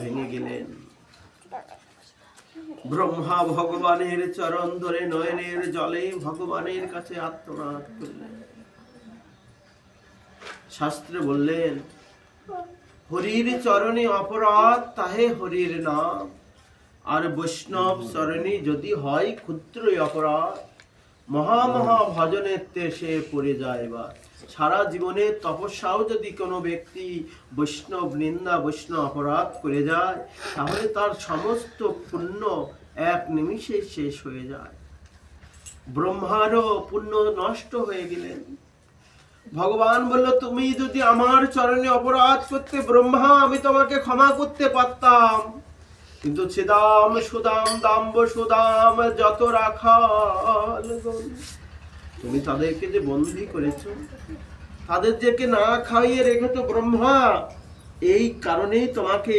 ভেঙে গেলেন। ব্রহ্মা ভগবানের চরণ ধরে নয়নের জলে ভগবানের কাছে আত্মনাদ করলেন। শাস্ত্রে বললেন, হরির চরণে অপরাধ তাহে হরির নাম, আর বৈষ্ণব চরণে যদি হয় ক্ষুদ্রই অপরাধ। মহা মহা ভজনেতে সে পড়ে যায় এবার। সারা জীবনে তপস্যাও যদি কোনো ব্যক্তি বৈষ্ণব নিন্দা, বৈষ্ণব অপরাধ করে যায়, তাহলে তার সমস্ত পুণ্য এক নিমিষে শেষ হয়ে যায়। ব্রহ্মারও পুণ্য নষ্ট হয়ে গেলেন। ভগবান বলল, তুমি যদি আমার চরণে অপরাধ করতে ব্রহ্মা, আমি তোমাকে ক্ষমা করতে পারতাম। কিন্তু ছিদাম, সুদাম, দাম্ব, সুদাম, যত রাখাল তুমি তাদেরকে যে বন্দি করেছ, তাদের যে না খাইয়ে রেখেছো ব্রহ্মা, এই কারণেই তোমাকে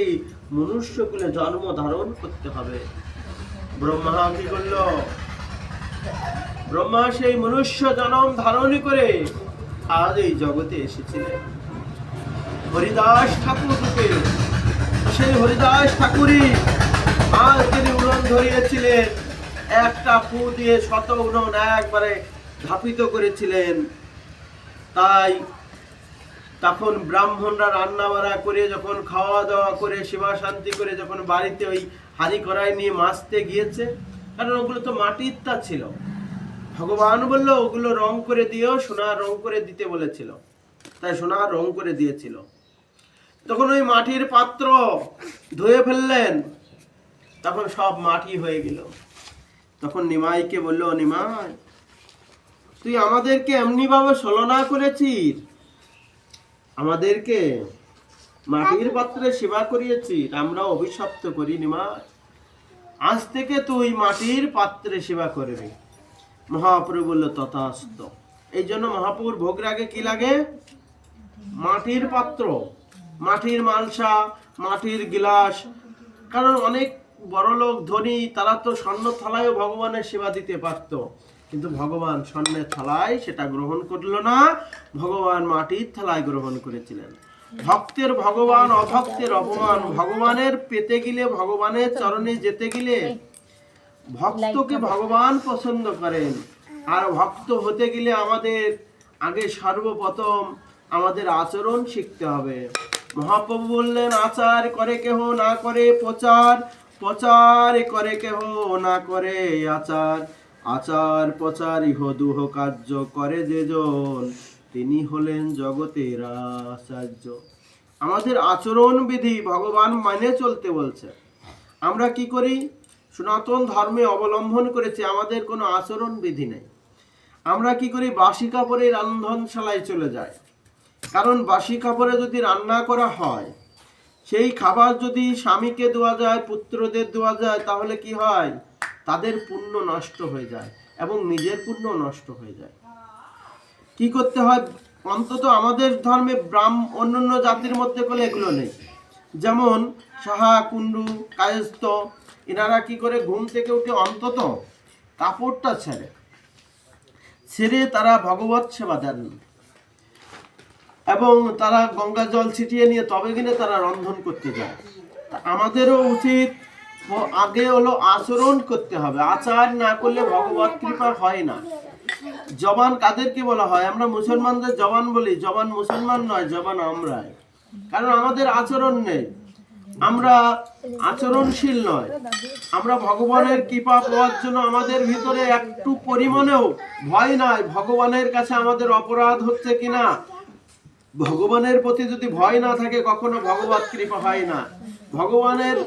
মনুষ্যকুলে জন্ম ধারণ করতে হবে। ব্রহ্মা কি করল ব্রহ্মা সেই মনুষ্য জন্ম ধারণ করে আজ এই জগতে এসেছিলেন। হরিদাস ঠাকুর রূপে সেই হরিদাস ঠাকুরই আজ তিনি উড়ন ধরিয়েছিলেন, একটা ফু দিয়ে শত উড়ন একবারে ধাপিত করেছিলেন। তাই তখন ব্রাহ্মণরা রান্না বান্না করে যখন খাওয়া দাওয়া করে, সেবা শান্তি করে যখন বাড়িতে ওই হাড়ি কড়াই নিয়ে মাছতে গিয়েছে, কারণ ওগুলো তো মাটির তা ছিল। ভগবান বলল, ওগুলো রং করে দিও সোনা রং করে দিতে বলেছিল। তাই সোনা রং করে দিয়েছিল। তখন ওই মাটির পাত্র ধুয়ে ফেললেন। তখন সব মাটি হয়ে গেল। তখন নিমাইকে বলল, নিমাই, তুই আমাদেরকে এমনি ভাবে ছলনা করেছিস? আমাদেরকে মাটির পাত্রে সেবা করিয়েছিস? আমরা অভিশপ্ত করি, নিমাই। আজ থেকে তুই মাটির পাত্রে সেবা করবি। মহাপ্রভু বলল, তথাস্ত। এই জন্য মহাপুর ভোগ রাগে কি লাগে? মাটির পাত্র। মাটির মালসা মাটির গিলাস। কারণ অনেক বড় লোক ধনী তারা তো স্বর্ণ থালায়ও ভগবানের সেবা দিতে পারত। কিন্তু ভগবান স্বর্ণের থালায় সেটা গ্রহণ করল না। ভগবান মাটির থালায় গ্রহণ করেছিলেন। ভক্তের ভগবান অভক্তের অপমান ভগবানের পেতে গেলে ভগবানের চরণে যেতে গেলে ভক্তকে ভগবান পছন্দ করেন। আর ভক্ত হতে গেলে আমাদের আগে সর্বপ্রথম আমাদের আচরণ শিখতে হবে। মহাপ্রভু বললেন, আচার করে কেহ না করে প্রচার প্রচার করে কেহ না করে আচার। আচার, প্রচার ইহ দুহ কার্য করে যেজন তিনি হলেন জগতের আচার্য। আমাদের আচরণ বিধি ভগবান মানে চলতে বলছে। আমরা কি করি? সনাতন ধর্মে অবলম্বন করেছে, আমাদের কোনো আচরণ বিধি নেই। আমরা কি করি? বাসি কাপড়ে রান্ধনশালায় চলে যাই। কারণ বাসি খাবারে যদি রান্না করা হয়, সেই খাবার যদি স্বামীকে দেওয়া যায়, পুত্রদের দেওয়া যায়, তাহলে কি হয়? তাদের পুণ্য নষ্ট হয়ে যায় এবং নিজের পুণ্য নষ্ট হয়ে যায়। কি করতে হয়? অন্তত আমাদের ধর্মে ব্রাহ্ম, অন্যান্য জাতির মধ্যে বলে এগুলো নেই। যেমন সাহা, কুণ্ডু, কায়স্থ, এনারা কি করে ঘুম থেকে উঠে অন্তত কাপড়টা ছেড়ে ছেড়ে তারা ভগবত সেবা দেন। এবং তারা গঙ্গা জল ছিটিয়ে নিয়ে তবে কিনে তারা রন্ধন করতে যায়। তা আমাদেরও উচিত আগে হলো আচরণ করতে হবে। আচার না করলে ভগবত কৃপা হয় না। জবান কাদেরকে বলা হয়? আমরা মুসলমানদের জবান বলি। জবান মুসলমান নয়, জবান আমরাই। কারণ আমাদের আচরণ নেই। আমরা আচরণশীল নয়। আমরা ভগবানের কৃপা পাওয়ার জন্য আমাদের ভিতরে একটু পরিমাণেও ভয় নাই। ভগবানের কাছে আমাদের অপরাধ হচ্ছে কিনা? ভগবানের প্রতি যদি ভয় না থাকে, কখনো ভগবত কৃপা হয় না। ভগবানের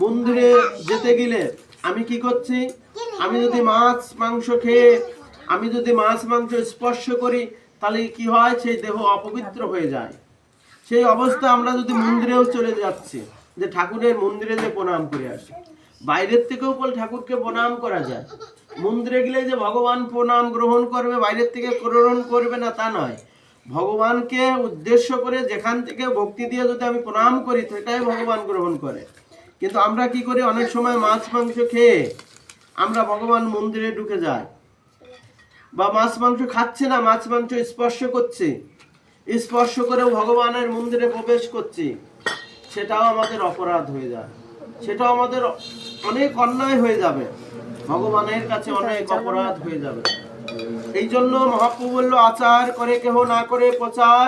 মন্দিরে যেতে গেলে আমি কি করছি? আমি যদি মাছ, মাংস খেয়ে, আমি যদি মাছ, মাংস স্পর্শ করি, তাহলে কি হয়? সেই দেহ অপবিত্র হয়ে যায়। সেই অবস্থা আমরা যদি মন্দিরেও চলে যাচ্ছি, যে ঠাকুরের মন্দিরে যে প্রণাম করে আসি। বাইরের থেকেও বল ঠাকুরকে প্রণাম করা যায়। মন্দিরে গেলে যে ভগবান প্রণাম গ্রহণ করবে, বাইরের থেকে গ্রহণ করবে না, তা নয়। ভগবানকে উদ্দেশ্য করে যেখান থেকে ভক্তি দিয়ে যদি আমি প্রণাম করি, সেটাই ভগবান গ্রহণ করে। কিন্তু আমরা কি করি? অনেক সময় মাছ মাংস খেয়ে আমরা ভগবান মন্দিরে ঢুকে যাই। বা মাছ মাংস খাচ্ছে না, মাছ মাংস স্পর্শ করছে। স্পর্শ করে ভগবানের মন্দিরে প্রবেশ করছি। সেটাও আমাদের অপরাধ হয়ে যায়। সেটাও আমাদের অনেক অন্যায় হয়ে যাবে। ভগবানের কাছে অনেক অপরাধ হয়ে যাবে। এই জন্য মহাপ্রভু বলল আচার করে কেহ না করে প্রচার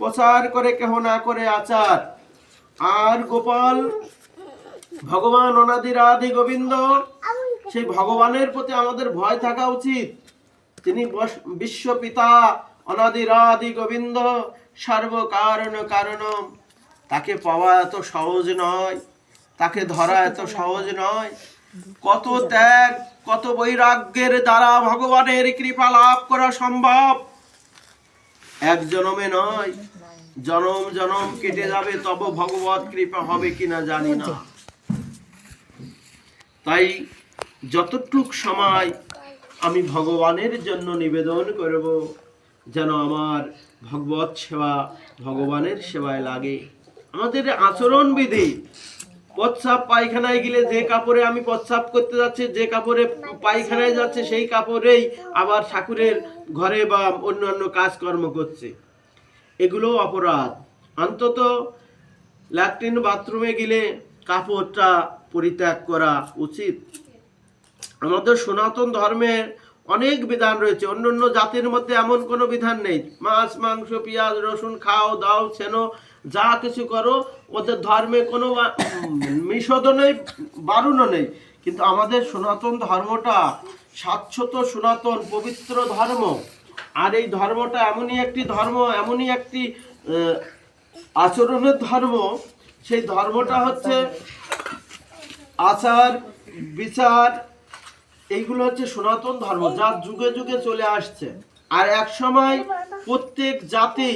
প্রচার করে কেহ না করে আচার। আর গোপাল, ভগবান অনাদি রাধি গোবিন্দ, সেই ভগবানের প্রতি আমাদের ভয় থাকা উচিত। তিনি বিশ্বপিতা অনাদি রাধি গোবিন্দ, সর্বকারণ কারণ তাকে পাওয়া এত সহজ নয়, তাকে ধরা এত সহজ নয়। কত ত্যাগ, কত বৈরাগ্যের দ্বারা ভগবানের কৃপা লাভ করা সম্ভব? এক জনমে নয়, জনম জনম কেটে যাবে, তব ভগবত কৃপা হবে কিনা জানি না। তাই যতটুক সময় আমি ভগবানের জন্য নিবেদন করব, যেন আমার ভগবত সেবা ভগবানের সেবায় লাগে। আমাদের আচরণ বিধি প্রস্রাব পায়খানায় গেলে যে কাপড়ে আমি প্রস্রাব করতে যাচ্ছি, যে কাপড়ে পায়খানায় যাচ্ছে, সেই কাপড়েই আবার ঠাকুরের ঘরে বা অন্যান্য কাজকর্ম করছে। এগুলো অপরাধ। অন্তত ল্যাট্রিন বাথরুমে গেলে কাপড়টা পরিত্যাগ করা উচিত। আমাদের সনাতন ধর্মের অনেক বিধান রয়েছে। অন্য অন্য জাতির মধ্যে এমন কোনো বিধান নেই। মাছ, মাংস, পেঁয়াজ, রসুন খাও, দাও, ছেনো, যা কিছু করো। ওদের ধর্মে কোনো নিষেধও নেই বারণও নেই। কিন্তু আমাদের সনাতন ধর্মটা শাশ্বত সনাতন, পবিত্র ধর্ম। আর এই ধর্মটা এমনই একটি ধর্ম, এমনই একটি আচরণের ধর্ম। সেই ধর্মটা হচ্ছে আচার, বিচার এইগুলো হচ্ছে সনাতন ধর্ম, যা যুগে যুগে চলে আসছে। আর এক সময় প্রত্যেক জাতি,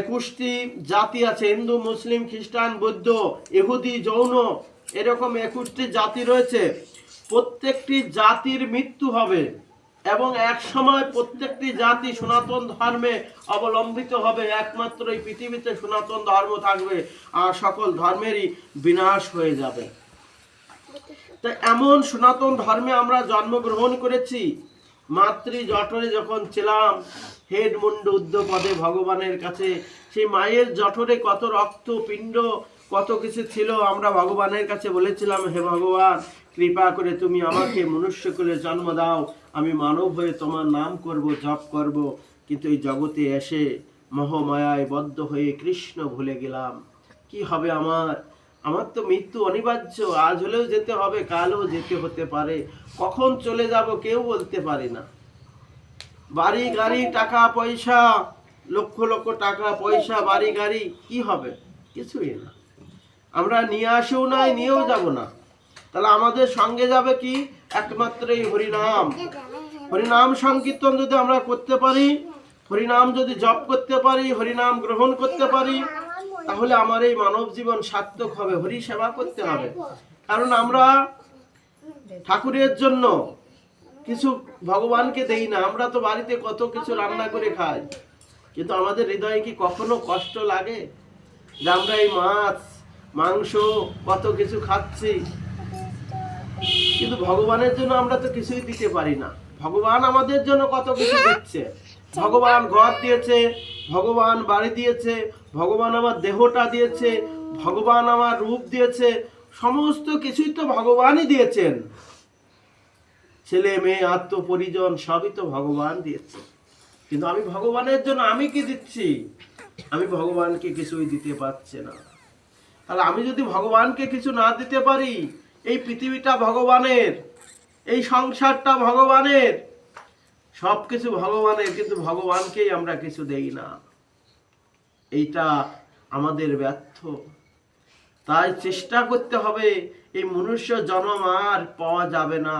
একুশটি জাতি আছে, হিন্দু, মুসলিম, খ্রিস্টান, বৌদ্ধ, ইহুদি, যৌন, এরকম একুশটি জাতি রয়েছে। প্রত্যেকটি জাতির মৃত্যু হবে এবং এক সময় প্রত্যেকটি জাতি সনাতন ধর্মে অবলম্বিত হবে। একমাত্র এই পৃথিবীতে সনাতন ধর্ম থাকবে আর সকল ধর্মেরই বিনাশ হয়ে যাবে। তা এমন সনাতন ধর্মে আমরা জন্মগ্রহণ করেছি। মাতৃ জঠরে যখন ছিলাম, হেড মুন্ড উদ্ধ পদে ভগবানের কাছে, সেই মায়ের জঠরে কত রক্ত, পিণ্ড, কত কিছু ছিল, আমরা ভগবানের কাছে বলেছিলাম, হে ভগবান, কৃপা করে তুমি আমাকে মনুষ্য করে জন্ম দাও। আমি মানব হয়ে তোমার নাম করব, জপ করব। কিন্তু এই জগতে এসে মোহমায়ায় বদ্ধ হয়ে কৃষ্ণ ভুলে গেলাম। কি হবে আমার? আমার তো মৃত্যু অনিবার্য, আজ হলেও যেতে হবে, কালও যেতে হতে পারে। কখন চলে যাব কেউ বলতে পারে না। বাড়ি, গাড়ি, টাকা, পয়সা, লক্ষ লক্ষ টাকা, পয়সা, বাড়ি, গাড়ি, কি হবে? কিছুই না। আমরা নিয়ে আসেও নাই, নিয়েও যাব না। তাহলে আমাদের সঙ্গে যাবে কি? একমাত্র এই হরিনাম। হরিনাম সংকীর্তন যদি আমরা করতে পারি, হরিনাম যদি জপ করতে পারি, হরিনাম গ্রহণ করতে পারি তাহলে আমার এই মানব জীবন সার্থক হবে। হরি সেবা করতে হবে। কারণ আমরা ঠাকুরের জন্য কিছু ভগবানকে দেই না। আমরা তো বাড়িতে কত কিছু রান্না করে খাই। কিন্তু আমাদের হৃদয়ে কি কখনো কষ্ট লাগে যে আমরা এই মাছ, মাংস, কত কিছু খাচ্ছি? কিন্তু ভগবানের জন্য আমরা তো কিছুই দিতে পারি না। ভগবান আমাদের জন্য কত কিছু দিচ্ছে? ভগবান ঘর দিয়েছে, ভগবান বাড়ি দিয়েছে, ভগবান আমার দেহটা দিয়েছে, ভগবান আমার রূপ দিয়েছে, সমস্ত কিছুই তো ভগবানই দিয়েছেন। ছেলে মেয়ে আত্ম পরিজন সবই তো ভগবান দিয়েছে। কিন্তু আমি ভগবানের জন্য আমি কি দিচ্ছি? আমি ভগবানকে কিছুই দিতে পারছি না। তাহলে আমি যদি ভগবানকে কিছু না দিতে পারি, এই পৃথিবীটা ভগবানের, এই সংসারটা ভগবানের সব কিছু ভগবানের, কিন্তু ভগবানকেই আমরা কিছু দেই না। এইটা আমাদের ব্যর্থ। তাই চেষ্টা করতে হবে, এই মনুষ্য জন্ম আর পাওয়া যাবে না।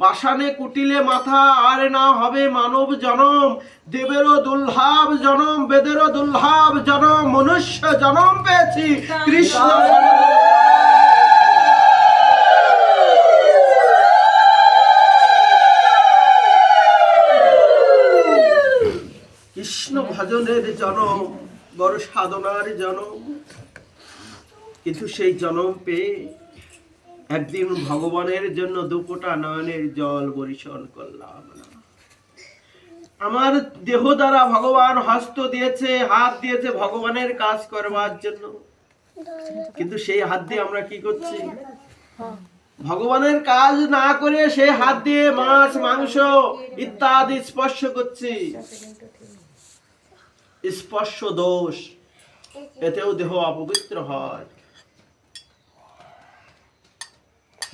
পাষাণে কুটিলে মাথা আর না হবে মানব জনম, দেবেরও দুর্লাভ জনম, বেদেরও দুর্লাভ জনম, মনুষ্য জনম পেয়েছি, কৃষ্ণ কৃষ্ণ ভজনের জনম, বড় সাধনার জনম। কিন্তু সেই জনম পেয়ে একদিন ভগবানের জন্য দুপোটা নয়নের জল বরিশন করলাম আমার দেহ দ্বারা ভগবান হস্ত দিয়েছে, হাত দিয়েছে ভগবানের কাজ করবার জন্য। কিন্তু সেই হাত দিয়ে আমরা কি করছি? ভগবানের কাজ না করে সেই হাত দিয়ে মাছ, মাংস ইত্যাদি স্পর্শ করছি। স্পর্শ দোষ এতেও দেহ অপবিত্র হয়।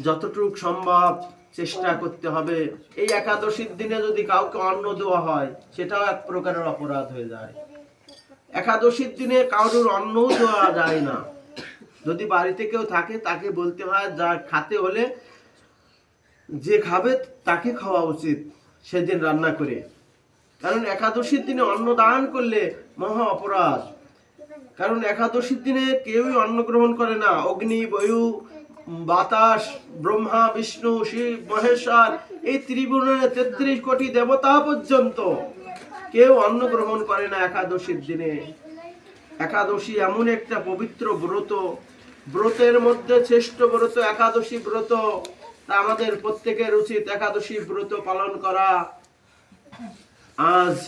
যতটুক সম্ভব চেষ্টা করতে হবে। এই একাদশীর দিনে যদি কাউকে অন্ন দেওয়া হয় সেটাও এক প্রকারের অপরাধ হয়ে যায়। একাদশীর দিনে কারোর অন্নও দেওয়া যায় না। যদি বাড়িতে কেউ থাকে, তাকে বলতে হয়, যা খাতে হলে যে খাবে, তাকে খাওয়া উচিত সেদিন রান্না করে। কারণ একাদশীর দিনে অন্ন দান করলে মহা অপরাধ। কারণ একাদশীর দিনে কেউই অন্ন গ্রহণ করে না। অগ্নি, বায়ু, বাতাস, ব্রহ্মা, বিষ্ণু, শিব, মহেশ্বর, এই ত্রিভুবনের তেত্রিশ কোটি দেবতা পর্যন্ত কেউ অন্ন গ্রহণ করে না একাদশীর দিনে। একাদশী এমন একটা পবিত্র ব্রত। ব্রতের মধ্যে শ্রেষ্ঠ ব্রত একাদশী ব্রত। তা আমাদের প্রত্যেকের উচিত একাদশী ব্রত পালন করা। আজ